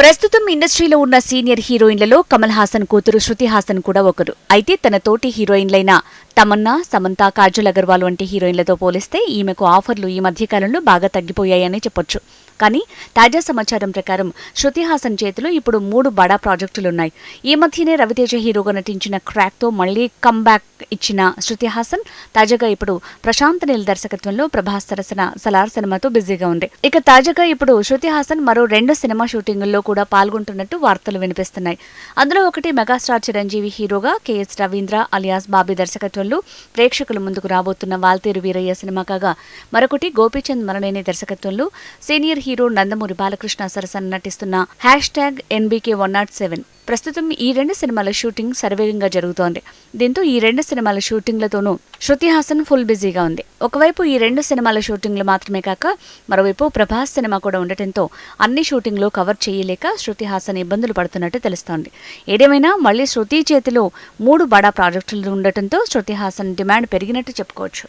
ప్రస్తుతం ఇండస్ట్రీలో ఉన్న సీనియర్ హీరోయిన్లలో కమల్ హాసన్ కూతురు శృతి హాసన్ కూడా ఒకరు. అయితే తన తోటి హీరోయిన్లైన తమన్నా సమంత కాజల్ అగర్వాల్ వంటి హీరోయిన్లతో పోలిస్తే ఈమెకు ఆఫర్లు ఈ మధ్యకాలంలో బాగా తగ్గిపోయాయని చెప్పొచ్చు. కానీ తాజా సమాచారం ప్రకారం శృతి హాసన్ చేతిలో ఇప్పుడు మూడు బడా ప్రాజెక్టులున్నాయి. ఈ మధ్యనే రవితేజ హీరోగా నటించిన క్రాక్తో మళ్ళీ కమ్బ్యాక్ ఇచ్చిన శృతి హాసన్ తాజాగా ఇప్పుడు ప్రశాంత్ నీల్ దర్శకత్వంలో ప్రభాస్ సరసన సలార్ సినిమాతో బిజీగా ఉంది. ఇక తాజాగా ఇప్పుడు శృతి హాసన్ మరో రెండు సినిమా షూటింగుల్లో కూడా పాల్గొంటున్నట్టు వార్తలు వినిపిస్తున్నాయి. అందులో ఒకటి మెగాస్టార్ చిరంజీవి హీరోగా కెఎస్ రవీంద్ర అలియాస్ బాబీ దర్శకత్వంలో ప్రేక్షకుల ముందుకు రాబోతున్న వాల్తేరు వీరయ్య సినిమా కాగా మరొకటి గోపీచంద్ మరణేని దర్శకత్వంలో సీనియర్ హీరో నందమూరి బాలకృష్ణ సరసన నటిస్తున్న hashtag NBK one naught seven. ప్రస్తుతం ఈ రెండు సినిమాల షూటింగ్ శరవేగంగా జరుగుతోంది. దీంతో ఈ రెండు సినిమాల షూటింగ్లతోనూ శృతి హాసన్ ఫుల్ బిజీగా ఉంది. ఒకవైపు ఈ రెండు సినిమాల షూటింగ్లు మాత్రమే కాక మరోవైపు ప్రభాస్ సినిమా కూడా ఉండటంతో అన్ని షూటింగ్లు కవర్ చేయలేక శృతి హాసన్ ఇబ్బందులు పడుతున్నట్టు తెలుస్తోంది. ఏదేమైనా మళ్ళీ శృతి చేతిలో మూడు బడా ప్రాజెక్టులు ఉండటంతో శృతి హాసన్ డిమాండ్ పెరిగినట్టు చెప్పుకోవచ్చు.